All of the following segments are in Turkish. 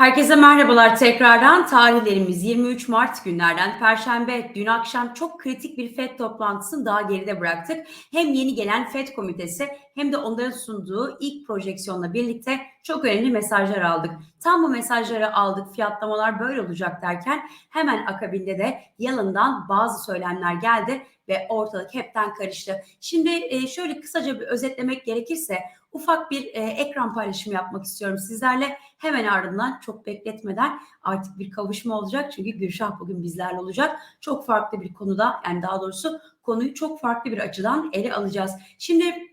Herkese merhabalar tekrardan. Tarihlerimiz 23 Mart günlerden Perşembe. Dün akşam çok kritik bir FED toplantısını daha geride bıraktık. Hem yeni gelen FED komitesi hem de onların sunduğu ilk projeksiyonla birlikte çok önemli mesajlar aldık. Tam bu mesajları aldık, fiyatlamalar böyle olacak derken hemen akabinde de Yalın'dan bazı söylemler geldi ve ortalık hepten karıştı. Şimdi e, şöyle kısaca bir özetlemek gerekirse ufak bir e, ekran paylaşımı yapmak istiyorum sizlerle. Hemen ardından çok bekletmeden artık bir kavuşma olacak. Çünkü Gülşah bugün bizlerle olacak. Çok farklı bir konuda yani daha doğrusu konuyu çok farklı bir açıdan ele alacağız. Şimdi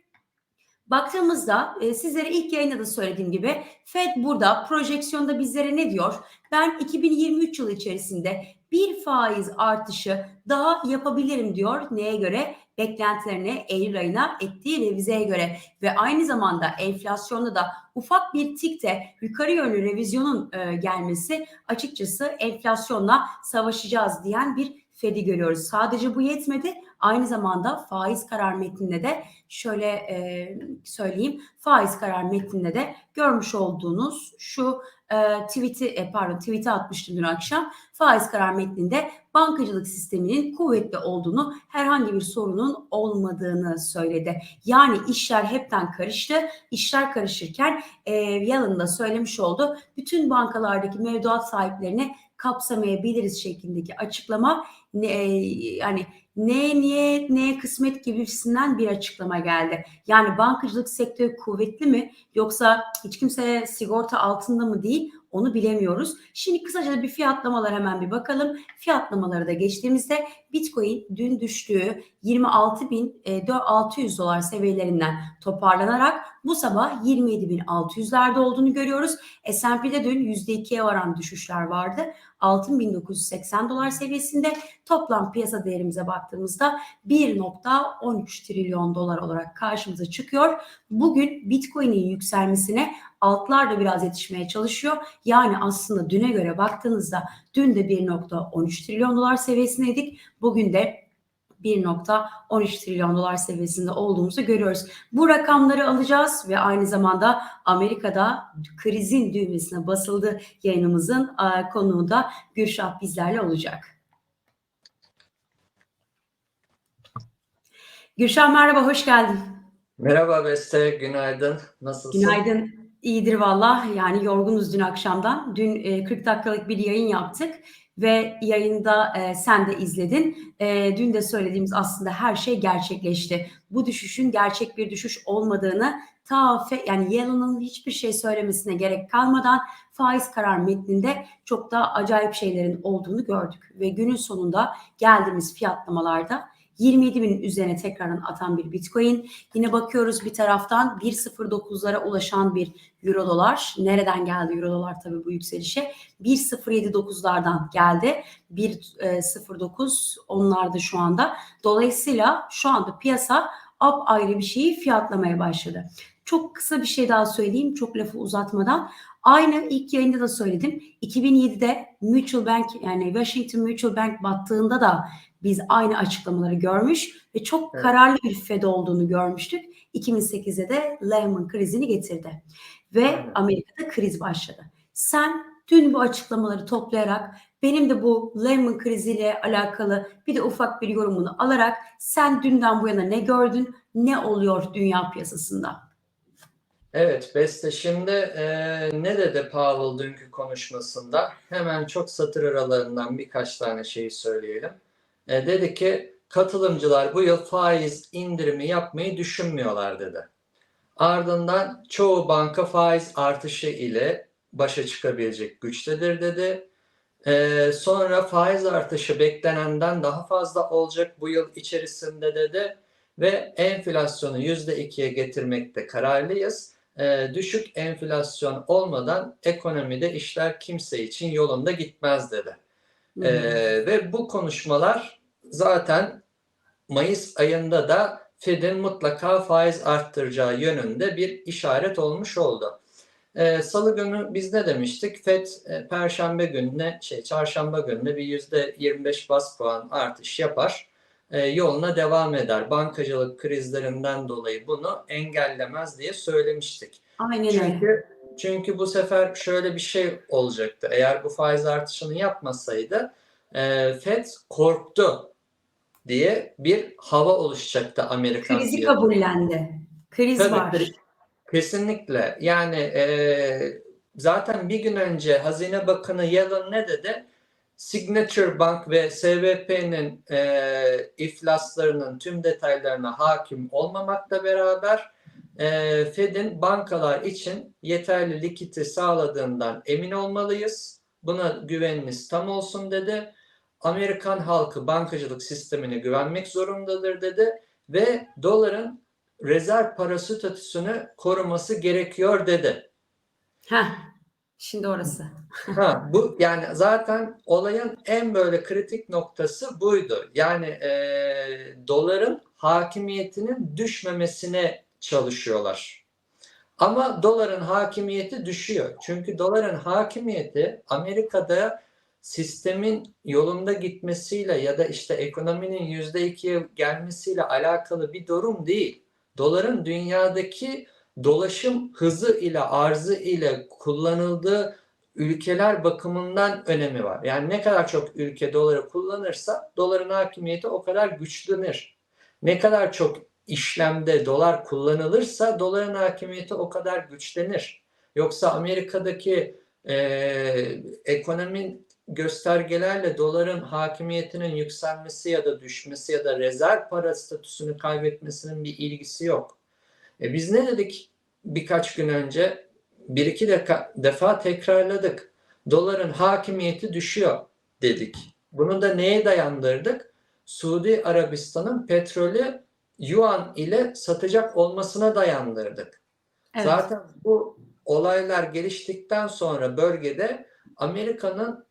Baktığımızda e, sizlere ilk yayında da söylediğim gibi Fed burada projeksiyonda bizlere ne diyor? Ben 2023 yılı içerisinde bir faiz artışı daha yapabilirim diyor. Neye göre? Beklentilerine Eylül ayına ettiği revizeye göre ve aynı zamanda enflasyonda da ufak bir tikte yukarı yönlü revizyonun e, gelmesi açıkçası enflasyonla savaşacağız diyen bir Fed'i görüyoruz. Sadece bu yetmedi. Aynı zamanda faiz karar metninde de şöyle e, söyleyeyim. Faiz karar metninde de görmüş olduğunuz şu e, tweet'i e, pardon tweet'i atmıştım dün akşam. Faiz karar metninde bankacılık sisteminin kuvvetli olduğunu, herhangi bir sorunun olmadığını söyledi. Yani işler hepten karıştı. İşler karışırken e, Yalın da söylemiş oldu. Bütün bankalardaki mevduat sahiplerini kapsamayabiliriz şeklindeki açıklama ne, yani ne niyet ne kısmet gibisinden bir açıklama geldi. Yani bankacılık sektörü kuvvetli mi yoksa hiç kimse sigorta altında mı değil onu bilemiyoruz. Şimdi kısaca da bir fiyatlamalar hemen bir bakalım. Fiyatlamaları da geçtiğimizde Bitcoin dün düştüğü 26.600 dolar seviyelerinden toparlanarak bu sabah 27.600'lerde olduğunu görüyoruz. S&P'de dün %2'ye varan düşüşler vardı. 6.980 dolar seviyesinde toplam piyasa değerimize baktığımızda 1.13 trilyon dolar olarak karşımıza çıkıyor. Bugün Bitcoin'in yükselmesine altlar da biraz yetişmeye çalışıyor. Yani aslında düne göre baktığınızda dün de 1.13 trilyon dolar seviyesindeydik. Bugün de 1.13 trilyon dolar seviyesinde olduğumuzu görüyoruz. Bu rakamları alacağız ve aynı zamanda Amerika'da krizin düğmesine basıldı yayınımızın konuğu da Gülşah bizlerle olacak. Gülşah merhaba, hoş geldin. Merhaba Beste, günaydın. Nasılsın? Günaydın. İyidir valla. Yani yorgunuz dün akşamdan. Dün 40 dakikalık bir yayın yaptık ve yayında e, sen de izledin. E, dün de söylediğimiz aslında her şey gerçekleşti. Bu düşüşün gerçek bir düşüş olmadığını ta fe, yani Yellen'ın hiçbir şey söylemesine gerek kalmadan faiz karar metninde çok daha acayip şeylerin olduğunu gördük ve günün sonunda geldiğimiz fiyatlamalarda 27 bin üzerine tekrardan atan bir Bitcoin. Yine bakıyoruz bir taraftan 1.09'lara ulaşan bir Euro dolar. Nereden geldi Euro dolar tabii bu yükselişe? 1.079'lardan geldi. 1.09 onlarda şu anda. Dolayısıyla şu anda piyasa ap ayrı bir şeyi fiyatlamaya başladı. Çok kısa bir şey daha söyleyeyim çok lafı uzatmadan. Aynı ilk yayında da söyledim. 2007'de Mutual Bank yani Washington Mutual Bank battığında da biz aynı açıklamaları görmüş ve çok evet. kararlı bir Fed olduğunu görmüştük. 2008'de de Lehman krizini getirdi ve. Amerika'da kriz başladı. Sen dün bu açıklamaları toplayarak benim de bu Lehman kriziyle alakalı bir de ufak bir yorumunu alarak sen dünden bu yana ne gördün, ne oluyor dünya piyasasında? Evet Beste şimdi e, ne dedi Powell dünkü konuşmasında? Hemen çok satır aralarından birkaç tane şeyi söyleyelim. E, dedi ki katılımcılar bu yıl faiz indirimi yapmayı düşünmüyorlar dedi. Ardından çoğu banka faiz artışı ile başa çıkabilecek güçtedir dedi. Ee, sonra faiz artışı beklenenden daha fazla olacak bu yıl içerisinde dedi ve enflasyonu %2'ye getirmekte kararlıyız. Ee, düşük enflasyon olmadan ekonomide işler kimse için yolunda gitmez dedi. Ee, ve bu konuşmalar zaten Mayıs ayında da Fed'in mutlaka faiz arttıracağı yönünde bir işaret olmuş oldu. Ee, Salı günü biz ne demiştik? Fed e, Perşembe gününe, şey Çarşamba gününe bir yüzde 25 bas puan artış yapar. E, yoluna devam eder. Bankacılık krizlerinden dolayı bunu engellemez diye söylemiştik. Aynen Çünkü Çünkü bu sefer şöyle bir şey olacaktı. Eğer bu faiz artışını yapmasaydı e, FED korktu diye bir hava oluşacaktı Amerikan Krizi kabullendi. Kriz Tabii, var. kriz- Kesinlikle. Yani e, zaten bir gün önce Hazine Bakanı Yellen ne dedi? Signature Bank ve SVP'nin e, iflaslarının tüm detaylarına hakim olmamakla beraber e, Fed'in bankalar için yeterli likiti sağladığından emin olmalıyız. Buna güveniniz tam olsun dedi. Amerikan halkı bankacılık sistemine güvenmek zorundadır dedi ve doların rezerv para statüsünü koruması gerekiyor dedi. Heh, şimdi orası. Ha, bu yani zaten olayın en böyle kritik noktası buydu. Yani e, doların hakimiyetinin düşmemesine çalışıyorlar. Ama doların hakimiyeti düşüyor. Çünkü doların hakimiyeti Amerika'da sistemin yolunda gitmesiyle ya da işte ekonominin yüzde ikiye gelmesiyle alakalı bir durum değil. Doların dünyadaki dolaşım hızı ile arzı ile kullanıldığı ülkeler bakımından önemi var. Yani ne kadar çok ülke doları kullanırsa doların hakimiyeti o kadar güçlenir. Ne kadar çok işlemde dolar kullanılırsa doların hakimiyeti o kadar güçlenir. Yoksa Amerika'daki e, ekonomin göstergelerle doların hakimiyetinin yükselmesi ya da düşmesi ya da rezerv para statüsünü kaybetmesinin bir ilgisi yok. E biz ne dedik birkaç gün önce? Bir iki deka, defa tekrarladık. Doların hakimiyeti düşüyor dedik. Bunu da neye dayandırdık? Suudi Arabistan'ın petrolü yuan ile satacak olmasına dayandırdık. Evet. Zaten bu olaylar geliştikten sonra bölgede Amerika'nın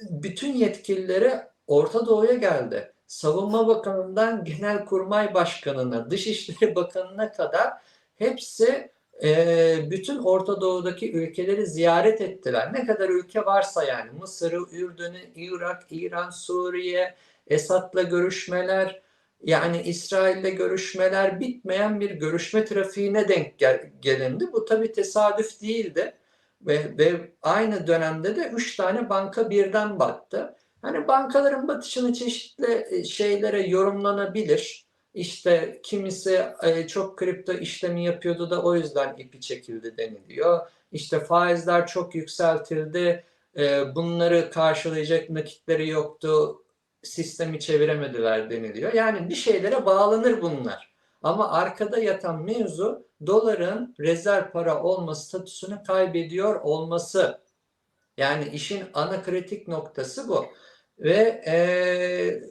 bütün yetkilileri Orta Doğu'ya geldi. Savunma Bakanı'ndan Genelkurmay Başkanı'na, Dışişleri Bakanı'na kadar hepsi e, bütün Orta Doğu'daki ülkeleri ziyaret ettiler. Ne kadar ülke varsa yani Mısır'ı, Ürdün'ü, Irak, İran, Suriye, Esad'la görüşmeler, yani İsrail'le görüşmeler bitmeyen bir görüşme trafiğine denk gel- gelindi. Bu tabi tesadüf değildi. Ve, ve aynı dönemde de üç tane banka birden battı. Hani bankaların batışını çeşitli e, şeylere yorumlanabilir. İşte kimisi e, çok kripto işlemi yapıyordu da o yüzden ipi çekildi deniliyor. İşte faizler çok yükseltildi. e, Bunları karşılayacak nakitleri yoktu. Sistemi çeviremediler deniliyor. Yani bir şeylere bağlanır bunlar. Ama arkada yatan mevzu doların rezerv para olma statüsünü kaybediyor olması. Yani işin ana kritik noktası bu. Ve e,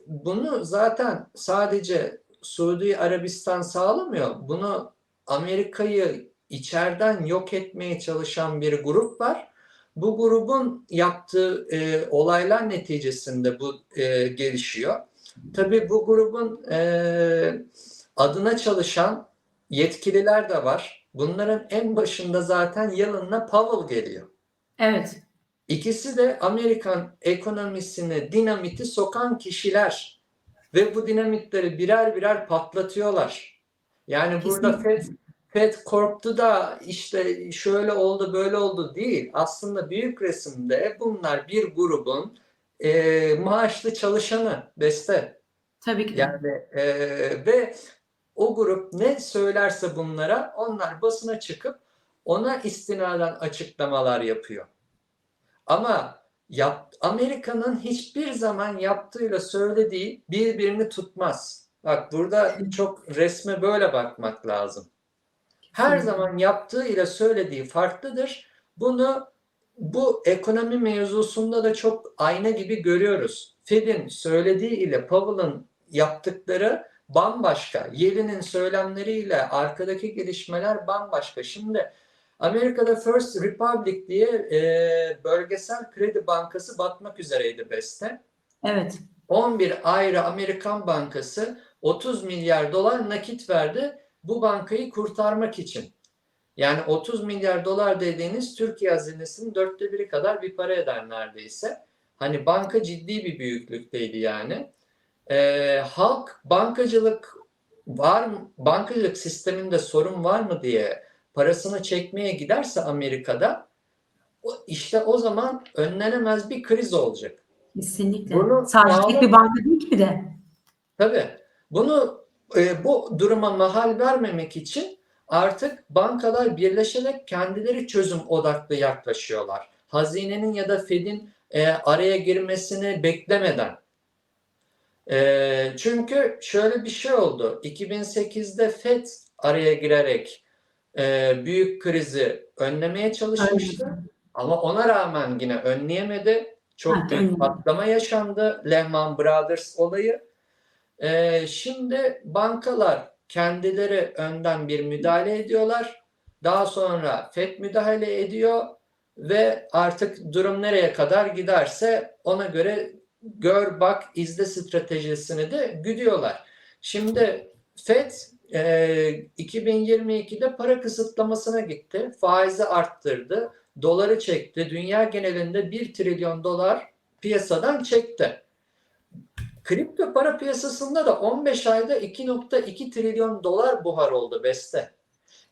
bunu zaten sadece Suudi Arabistan sağlamıyor. Bunu Amerika'yı içeriden yok etmeye çalışan bir grup var. Bu grubun yaptığı e, olaylar neticesinde bu e, gelişiyor. Tabii bu grubun e, adına çalışan yetkililer de var. Bunların en başında zaten Yellen'la Powell geliyor. Evet. İkisi de Amerikan ekonomisine dinamiti sokan kişiler ve bu dinamitleri birer birer patlatıyorlar. Yani burada Fed, Fed korktu da işte şöyle oldu böyle oldu değil. Aslında büyük resimde bunlar bir grubun e, maaşlı çalışanı beste. Tabii ki. Yani e, ve o grup ne söylerse bunlara onlar basına çıkıp ona istinaden açıklamalar yapıyor. Ama yap, Amerika'nın hiçbir zaman yaptığıyla söylediği birbirini tutmaz. Bak burada çok resme böyle bakmak lazım. Her zaman yaptığı ile söylediği farklıdır. Bunu bu ekonomi mevzusunda da çok ayna gibi görüyoruz. Fed'in söylediği ile Powell'ın yaptıkları bambaşka. Yellen'in söylemleriyle arkadaki gelişmeler bambaşka. Şimdi Amerika'da First Republic diye e, bölgesel kredi bankası batmak üzereydi Beste. Evet. 11 ayrı Amerikan bankası 30 milyar dolar nakit verdi bu bankayı kurtarmak için. Yani 30 milyar dolar dediğiniz Türkiye hazinesinin dörtte biri kadar bir para eder neredeyse. Hani banka ciddi bir büyüklükteydi yani. Ee, halk bankacılık var mı, bankacılık sisteminde sorun var mı diye parasını çekmeye giderse Amerika'da işte o zaman önlenemez bir kriz olacak. Kesinlikle. Bunu Sadece sağlam- bir banka değil ki de. Tabii. Bunu e, bu duruma mahal vermemek için artık bankalar birleşerek kendileri çözüm odaklı yaklaşıyorlar. Hazinenin ya da Fed'in e, araya girmesini beklemeden. E, çünkü şöyle bir şey oldu. 2008'de Fed araya girerek e, büyük krizi önlemeye çalışmıştı. Ama ona rağmen yine önleyemedi. Çok büyük patlama yaşandı. Lehman Brothers olayı. Ee, şimdi bankalar kendileri önden bir müdahale ediyorlar. Daha sonra FED müdahale ediyor ve artık durum nereye kadar giderse ona göre gör bak izle stratejisini de güdüyorlar. Şimdi FED e, 2022'de para kısıtlamasına gitti. Faizi arttırdı. Doları çekti. Dünya genelinde 1 trilyon dolar piyasadan çekti. Kripto para piyasasında da 15 ayda 2.2 trilyon dolar buhar oldu beste.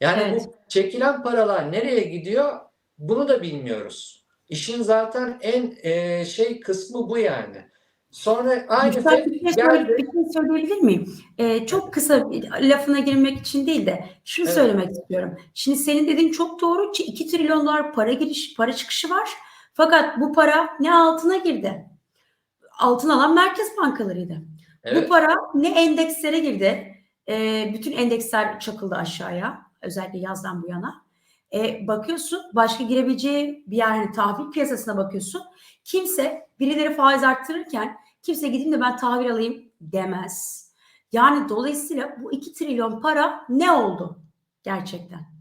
Yani Evet. bu çekilen paralar nereye gidiyor bunu da bilmiyoruz. İşin zaten en e, şey kısmı bu yani. Sonra aynı FED bir şey, geldi. bir şey söyleyebilir miyim? Ee, çok kısa lafına girmek için değil de şunu Evet. söylemek istiyorum. Şimdi senin dediğin çok doğru. 2 trilyon dolar para giriş, para çıkışı var. Fakat bu para ne altına girdi? Altın alan merkez bankalarıydı. Bu Evet, para ne endekslere girdi? Ee, bütün endeksler çakıldı aşağıya. Özellikle yazdan bu yana. E, bakıyorsun başka girebileceği bir yer hani tahvil piyasasına bakıyorsun. Kimse birileri faiz arttırırken kimse gideyim de ben tahvil alayım demez. Yani dolayısıyla bu 2 trilyon para ne oldu gerçekten?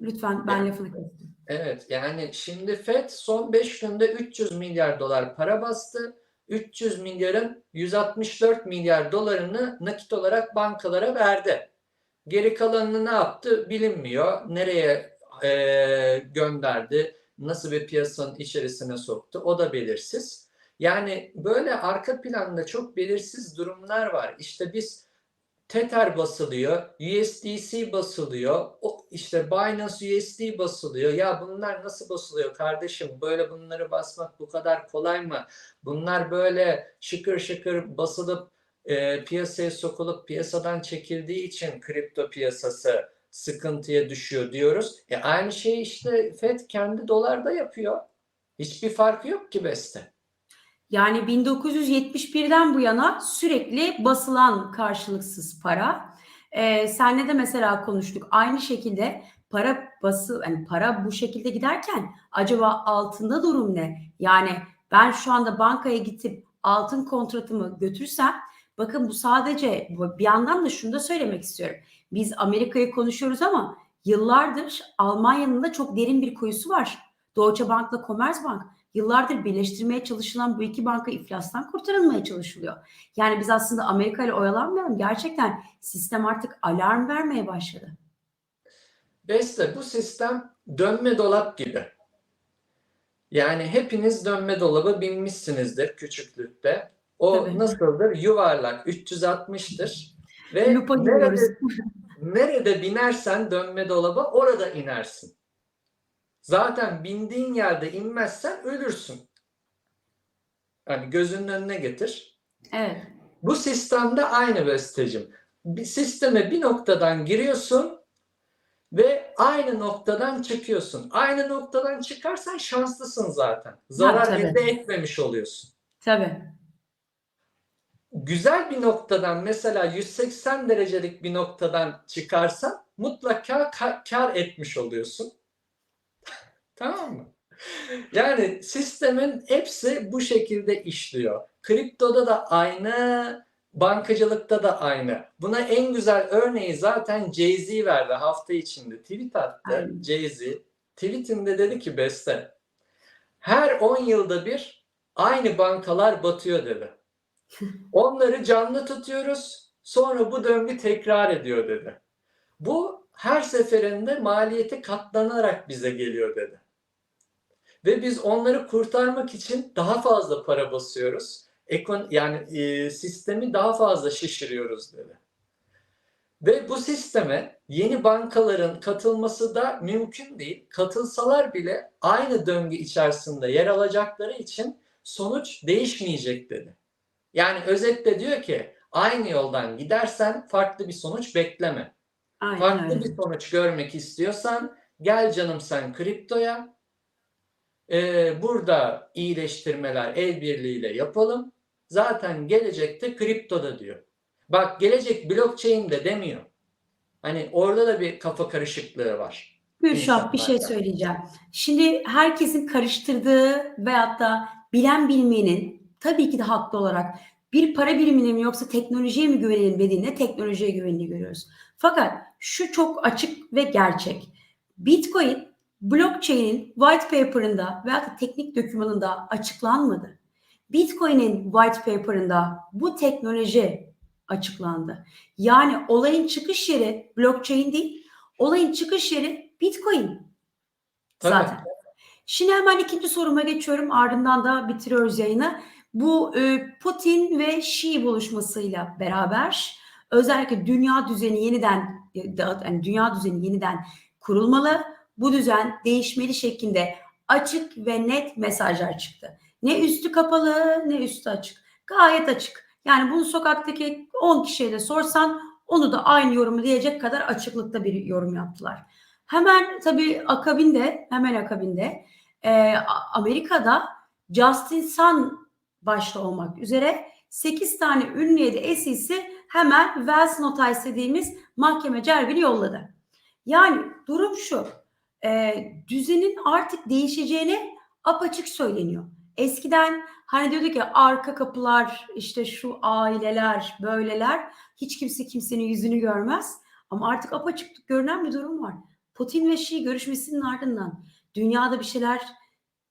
Lütfen ben lafını kestim. evet. Yani şimdi FED son 5 günde 300 milyar dolar para bastı. 300 milyarın 164 milyar dolarını nakit olarak bankalara verdi. Geri kalanını ne yaptı bilinmiyor. Nereye e, gönderdi, nasıl bir piyasanın içerisine soktu o da belirsiz. Yani böyle arka planda çok belirsiz durumlar var. İşte biz Tether basılıyor, USDC basılıyor, o işte Binance USD basılıyor. Ya bunlar nasıl basılıyor kardeşim? Böyle bunları basmak bu kadar kolay mı? Bunlar böyle şıkır şıkır basılıp e, piyasaya sokulup piyasadan çekildiği için kripto piyasası sıkıntıya düşüyor diyoruz. E aynı şeyi işte Fed kendi dolarda yapıyor. Hiçbir farkı yok ki Beste. Yani 1971'den bu yana sürekli basılan karşılıksız para. Ee, senle de mesela konuştuk. Aynı şekilde para bası, yani para bu şekilde giderken acaba altında durum ne? Yani ben şu anda bankaya gidip altın kontratımı götürsem bakın bu sadece bir yandan da şunu da söylemek istiyorum. Biz Amerika'yı konuşuyoruz ama yıllardır Almanya'nın da çok derin bir kuyusu var. Deutsche Bank'la Commerzbank yıllardır birleştirmeye çalışılan bu iki banka iflastan kurtarılmaya çalışılıyor. Yani biz aslında Amerika ile oyalanmayalım. Gerçekten sistem artık alarm vermeye başladı. Beste bu sistem dönme dolap gibi. Yani hepiniz dönme dolaba binmişsinizdir küçüklükte. O Tabii. nasıldır? Yuvarlak 360'tır. Ve Lupa nerede, nerede binersen dönme dolaba orada inersin. Zaten bindiğin yerde inmezsen ölürsün. Yani gözünün önüne getir. Evet. Bu sistemde aynı bestecim. Bir sisteme bir noktadan giriyorsun ve aynı noktadan çıkıyorsun. Aynı noktadan çıkarsan şanslısın zaten. Zarar elde etmemiş oluyorsun. Tabii. Güzel bir noktadan mesela 180 derecelik bir noktadan çıkarsan mutlaka ka- kar etmiş oluyorsun. tamam mı? Yani sistemin hepsi bu şekilde işliyor. Kriptoda da aynı, bankacılıkta da aynı. Buna en güzel örneği zaten Jay-Z verdi hafta içinde. Tweet attı. Jay-Z. Tweetinde dedi ki Beste, her 10 yılda bir aynı bankalar batıyor dedi. Onları canlı tutuyoruz, sonra bu döngü tekrar ediyor dedi. Bu her seferinde maliyeti katlanarak bize geliyor dedi. Ve biz onları kurtarmak için daha fazla para basıyoruz. Ekon yani e, sistemi daha fazla şişiriyoruz dedi. Ve bu sisteme yeni bankaların katılması da mümkün değil. Katılsalar bile aynı döngü içerisinde yer alacakları için sonuç değişmeyecek dedi. Yani özetle diyor ki aynı yoldan gidersen farklı bir sonuç bekleme. Aynen Farklı bir sonuç görmek istiyorsan gel canım sen kriptoya. Ee, burada iyileştirmeler el birliğiyle yapalım. Zaten gelecekte kriptoda diyor. Bak gelecek blockchain'de demiyor. Hani orada da bir kafa karışıklığı var. Gülşah bir şey söyleyeceğim. Şimdi herkesin karıştırdığı veyahut da bilen bilmeyenin tabii ki de haklı olarak bir para birimine mi yoksa teknolojiye mi güvenelim dediğinde teknolojiye güvenini görüyoruz. Fakat şu çok açık ve gerçek. Bitcoin blockchain'in white paper'ında da teknik dokümanında açıklanmadı. Bitcoin'in white paper'ında bu teknoloji açıklandı. Yani olayın çıkış yeri blockchain değil, olayın çıkış yeri Bitcoin Tabii. zaten. Şimdi hemen ikinci soruma geçiyorum. Ardından da bitiriyoruz yayını. Bu e, Putin ve Xi buluşmasıyla beraber özellikle dünya düzeni yeniden e, yani dünya düzeni yeniden kurulmalı. Bu düzen değişmeli şeklinde açık ve net mesajlar çıktı. Ne üstü kapalı ne üstü açık. Gayet açık. Yani bunu sokaktaki 10 kişiye de sorsan onu da aynı yorumu diyecek kadar açıklıkta bir yorum yaptılar. Hemen tabii akabinde, hemen akabinde e, Amerika'da Justin Sun başta olmak üzere 8 tane ünlü yedi SEC hemen Wells Notice dediğimiz mahkeme celbini yolladı. Yani durum şu, e, düzenin artık değişeceğini apaçık söyleniyor. Eskiden hani diyorduk ya arka kapılar, işte şu aileler, böyleler hiç kimse kimsenin yüzünü görmez. Ama artık apaçık görünen bir durum var. Putin ve Xi görüşmesinin ardından dünyada bir şeyler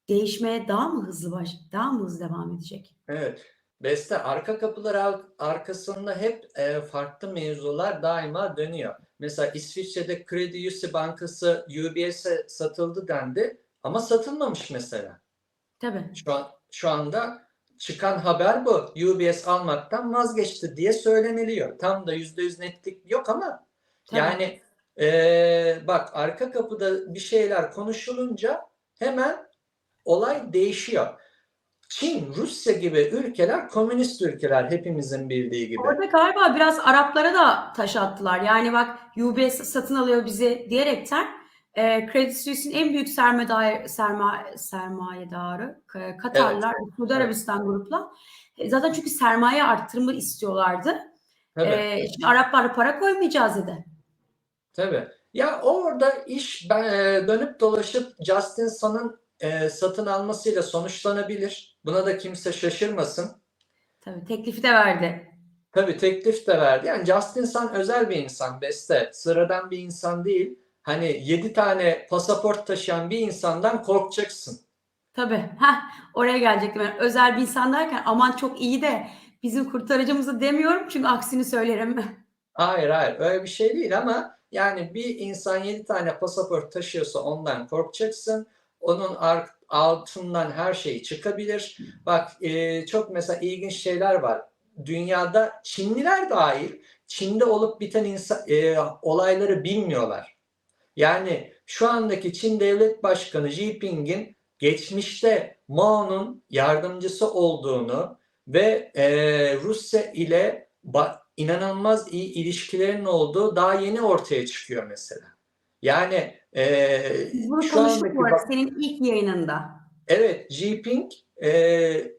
değişmeye daha mı hızlı baş, daha mı hızlı devam edecek? Evet. Beste arka kapılar arkasında hep e, farklı mevzular daima dönüyor. Mesela İsviçre'de Kredi Üsse Bankası UBS'e satıldı dendi ama satılmamış mesela. Tabii. Şu an şu anda çıkan haber bu. UBS almaktan vazgeçti diye söyleniliyor. Tam da %100 netlik yok ama tabii. yani e, bak arka kapıda bir şeyler konuşulunca hemen olay değişiyor. Çin, Rusya gibi ülkeler komünist ülkeler hepimizin bildiği gibi. Orada galiba biraz Araplara da taş attılar. Yani bak UBS satın alıyor bizi diyerekten e, Credit Suisse'in en büyük sermaye, sermaye, sermayedarı Ka- Katarlar, Suudi Evet. Arabistan grupla. E, zaten çünkü sermaye arttırımı istiyorlardı. Tabii. E, şimdi Araplar para koymayacağız dedi. Tabii. Ya orada iş ben- e, dönüp dolaşıp Justin Sun'ın e, satın almasıyla sonuçlanabilir. Buna da kimse şaşırmasın. Tabii teklifi de verdi. Tabii teklif de verdi. Yani Justin Sun özel bir insan Beste. Sıradan bir insan değil. Hani 7 tane pasaport taşıyan bir insandan korkacaksın. Tabii. Heh, oraya gelecektim. Yani özel bir insan derken aman çok iyi de bizim kurtarıcımızı demiyorum çünkü aksini söylerim. Hayır hayır öyle bir şey değil ama yani bir insan 7 tane pasaport taşıyorsa ondan korkacaksın. Onun altından her şey çıkabilir. Bak e, çok mesela ilginç şeyler var. Dünyada Çinliler dahil Çin'de olup biten insan, e, olayları bilmiyorlar. Yani şu andaki Çin Devlet Başkanı Xi Jinping'in geçmişte Mao'nun yardımcısı olduğunu ve e, Rusya ile inanılmaz iyi ilişkilerin olduğu daha yeni ortaya çıkıyor mesela. Yani e, Biz bunu konuştuk bu arada bak- senin ilk yayınında. Evet, Jinping e,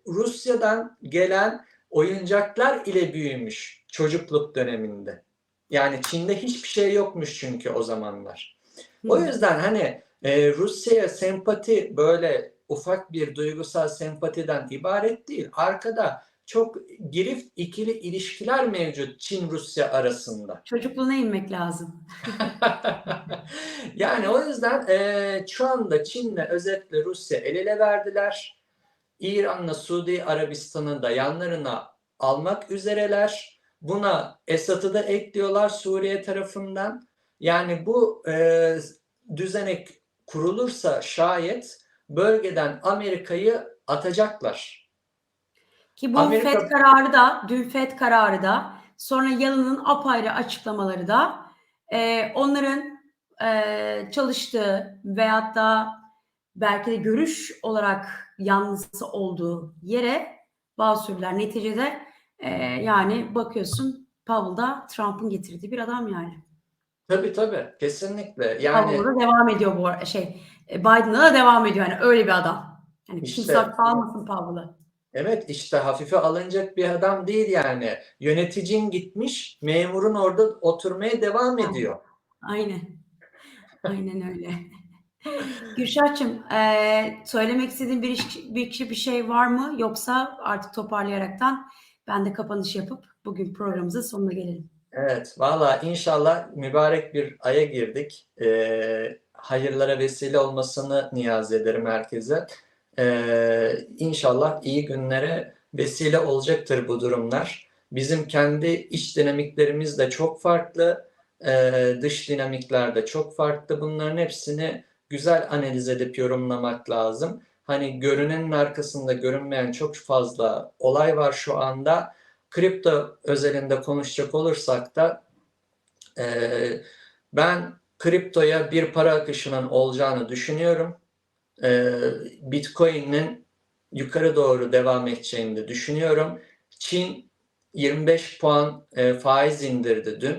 Rusya'dan gelen oyuncaklar ile büyümüş çocukluk döneminde. Yani Çin'de hiçbir şey yokmuş çünkü o zamanlar. O Hı. yüzden hani e, Rusya'ya sempati böyle ufak bir duygusal sempatiden ibaret değil. Arkada çok girift ikili ilişkiler mevcut Çin-Rusya arasında. Çocukluğuna inmek lazım. yani o yüzden eee, şu anda Çin'le özetle Rusya el ele verdiler. İran'la Suudi Arabistan'ı da yanlarına almak üzereler. Buna Esad'ı da ekliyorlar Suriye tarafından. Yani bu eee, düzenek kurulursa şayet bölgeden Amerika'yı atacaklar. Ki bu Amerika- FED kararı da, dün FED kararı da Sonra Yalın'ın apayrı açıklamaları da e, onların e, çalıştığı veyahut da belki de görüş olarak yanlısı olduğu yere bağ sürdüler. Neticede e, yani bakıyorsun Powell da Trump'ın getirdiği bir adam yani. Tabii tabii kesinlikle. Yani Powell'da devam ediyor bu şey e, Biden'da da devam ediyor yani öyle bir adam. Yani İşte- kimse hafife almasın Powell'ı. Evet işte hafife alınacak bir adam değil yani. Yöneticin gitmiş, memurun orada oturmaya devam ediyor. Aynen. Aynen öyle. Gülşah'cığım eee, söylemek istediğin bir, iş, bir, kişi bir şey var mı? Yoksa artık toparlayaraktan ben de kapanış yapıp bugün programımızın sonuna gelelim. Evet, valla inşallah mübarek bir aya girdik. Ee, hayırlara vesile olmasını niyaz ederim herkese. Ee, inşallah iyi günlere vesile olacaktır bu durumlar. Bizim kendi iç dinamiklerimiz de çok farklı, ee, dış dinamikler de çok farklı. Bunların hepsini güzel analiz edip yorumlamak lazım. Hani görünenin arkasında görünmeyen çok fazla olay var şu anda. Kripto özelinde konuşacak olursak da eee, ben kriptoya bir para akışının olacağını düşünüyorum. Eee, Bitcoin'in yukarı doğru devam edeceğini de düşünüyorum. Çin 25 puan e, faiz indirdi dün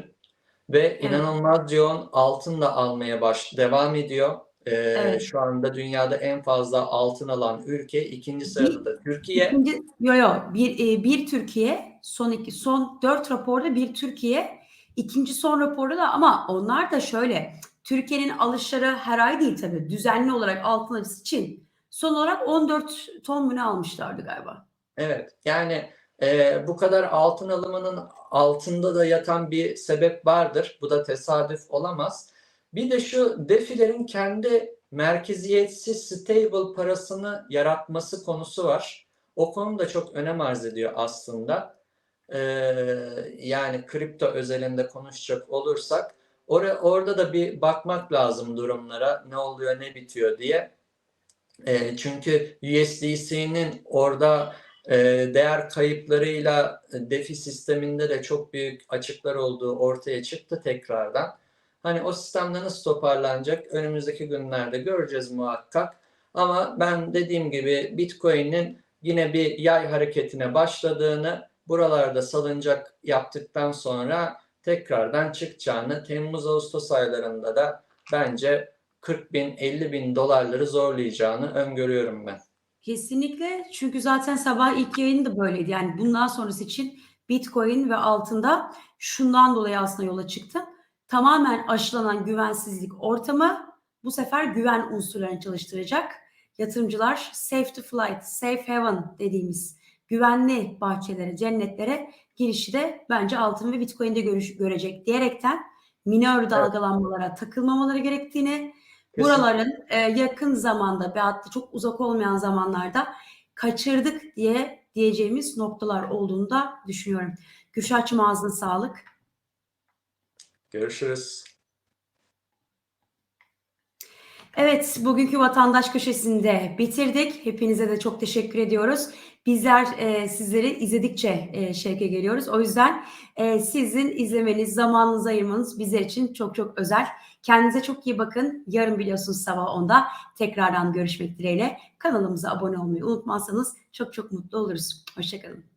ve inanılmaz yoğun altın da almaya baş devam ediyor. Eee, Evet. Şu anda dünyada en fazla altın alan ülke ikinci sırada da Türkiye. İkinci, yo yo bir, e, bir Türkiye son iki son dört raporda bir Türkiye ikinci son raporda da ama onlar da şöyle Türkiye'nin alışları her ay değil tabii düzenli olarak altın alıcısı Çin. Son olarak 14 ton mu ne almışlardı galiba. Evet, yani e, bu kadar altın alımının altında da yatan bir sebep vardır. Bu da tesadüf olamaz. Bir de şu defilerin kendi merkeziyetsiz stable parasını yaratması konusu var. O konu da çok önem arz ediyor aslında. E, yani kripto özelinde konuşacak olursak or- orada da bir bakmak lazım durumlara ne oluyor ne bitiyor diye. E, çünkü USDC'nin orada e, değer kayıplarıyla e, DeFi sisteminde de çok büyük açıklar olduğu ortaya çıktı tekrardan. Hani o sistemde nasıl toparlanacak önümüzdeki günlerde göreceğiz muhakkak. Ama ben dediğim gibi Bitcoin'in yine bir yay hareketine başladığını, buralarda salıncak yaptıktan sonra tekrardan çıkacağını, Temmuz-Ağustos aylarında da bence 40 bin, 50 bin dolarları zorlayacağını öngörüyorum ben. Kesinlikle çünkü zaten sabah ilk yayını da böyleydi. Yani bundan sonrası için Bitcoin ve altında şundan dolayı aslında yola çıktım. Tamamen aşılanan güvensizlik ortamı bu sefer güven unsurlarını çalıştıracak. Yatırımcılar safe to flight, safe haven dediğimiz güvenli bahçelere, cennetlere girişi de bence altın ve Bitcoin'de görüş, görecek diyerekten minör dalgalanmalara takılmamaları gerektiğini, buraların e, yakın zamanda ve hatta çok uzak olmayan zamanlarda kaçırdık diye diyeceğimiz noktalar olduğunu da düşünüyorum. Gülşah'cığım ağzına sağlık. Görüşürüz. Evet, bugünkü vatandaş köşesinde bitirdik. Hepinize de çok teşekkür ediyoruz. Bizler e, sizleri izledikçe e, şevke geliyoruz. O yüzden e, sizin izlemeniz, zamanınızı ayırmanız bizler için çok çok özel. Kendinize çok iyi bakın. Yarın biliyorsunuz sabah 10'da tekrardan görüşmek dileğiyle. Kanalımıza abone olmayı unutmazsanız çok çok mutlu oluruz. Hoşçakalın.